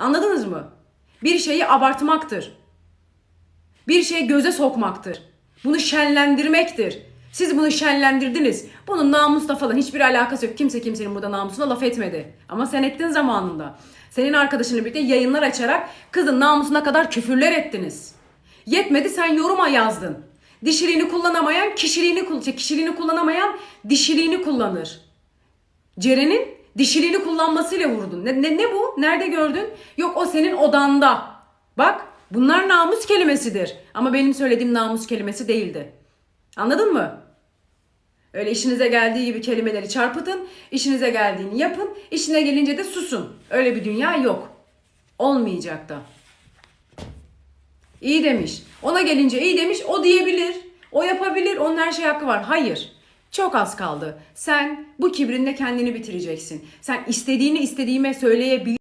Anladınız mı? Bir şeyi abartmaktır. Bir şeyi göze sokmaktır. Bunu şenlendirmektir. Siz bunu şenlendirdiniz. Bunun namusla falan hiçbir alakası yok. Kimse kimsenin burada namusuna laf etmedi. Ama sen ettin zamanında. Senin arkadaşınla birlikte yayınlar açarak kızın namusuna kadar küfürler ettiniz. Yetmedi sen yoruma yazdın. Dişiliğini kullanamayan kişiliğini, şey, kişiliğini kullanamayan dişiliğini kullanır. Ceren'in dişiliğini kullanmasıyla vurdun. Ne, ne, ne bu? Nerede gördün? Yok o senin odanda. Bak bunlar namus kelimesidir. Ama benim söylediğim namus kelimesi değildi. Anladın mı? Öyle işinize geldiği gibi kelimeleri çarpıtın, işinize geldiğini yapın, işine gelince de susun. Öyle bir dünya yok. Olmayacak da. İyi demiş. Ona gelince iyi demiş. O diyebilir. O yapabilir. Onun her şey hakkı var. Hayır. Çok az kaldı. Sen bu kibrinle kendini bitireceksin. Sen istediğini istediğime söyleyebil